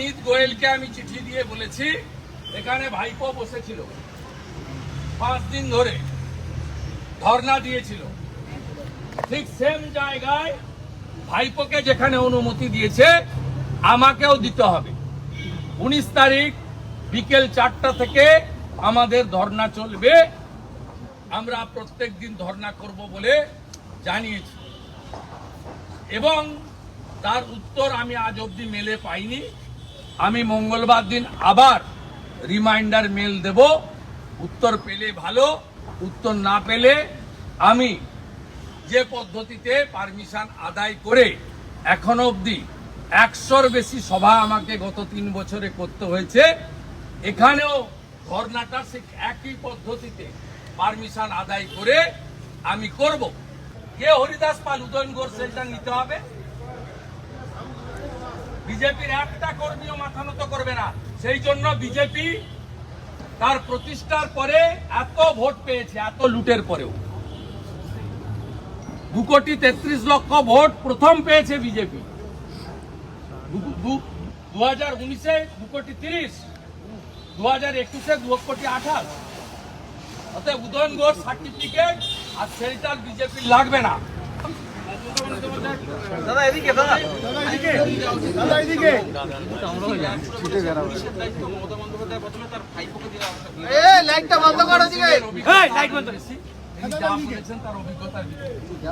অমিত গোয়েলকে আমি চিঠি দিয়ে বলেছি, এখানে ভাইপো বসেছিল। পাঁচ দিন ধরে ধর্ণা দিয়েছিল। ঠিক সেম জায়গায় ভাইপোকে যেখানে অনুমতি দিয়েছে, আমাকেও দিতে হবে। উনিশ তারিখ বিকেল চারটা থেকে আমাদের ধর্ণা চলবে। আমরা প্রত্যেক দিন ধর্ণা করব বলে জানিয়েছি। এবং তার উত্তর আমি আজ অবধি মেলে পাইনি। আমি মঙ্গলবার দিন আবার রিমাইন্ডার মেল দেব। উত্তর পেলে ভালো, উত্তর না পেলে আমি যে পদ্ধতিতে পারমিশন আদায় করে এখনও অবধি একশোর বেশি সভা আমাকে গত তিন বছরে করতে হয়েছে। এখানেও ধর্নাটা সে একই পদ্ধতিতে পারমিশন আদায় করে আমি করব। কে হরিদাস পাল, উদয়ন গোর সেন্টার নিতে হবে। বিজেপির একটা কর্মীও মাথা নত করবে না। সেই জন্য বিজেপি তার প্রতিষ্ঠার পরে এত ভোট পেয়েছে, এত লুটের পরেও। দু কোটি তেত্রিশ লক্ষ ভোট প্রথম পেয়েছে বিজেপি। দু হাজার উনিশে দু কোটি তিরিশ দু হাজার একুশে দু কোটি আঠাশ। অতএব উদয়ন ঘোষ সার্টিফিকেট আর সেন্ট্রাল বিজেপি লাগবে না। দাদা এদিকে দাদা। এদিকে। দাদা এদিকে। ছুটে এ লাইটটা বন্ধ করো দিকে এই, লাইট বন্ধ করেছি। তার অভিজ্ঞতার ভিত্তিতে।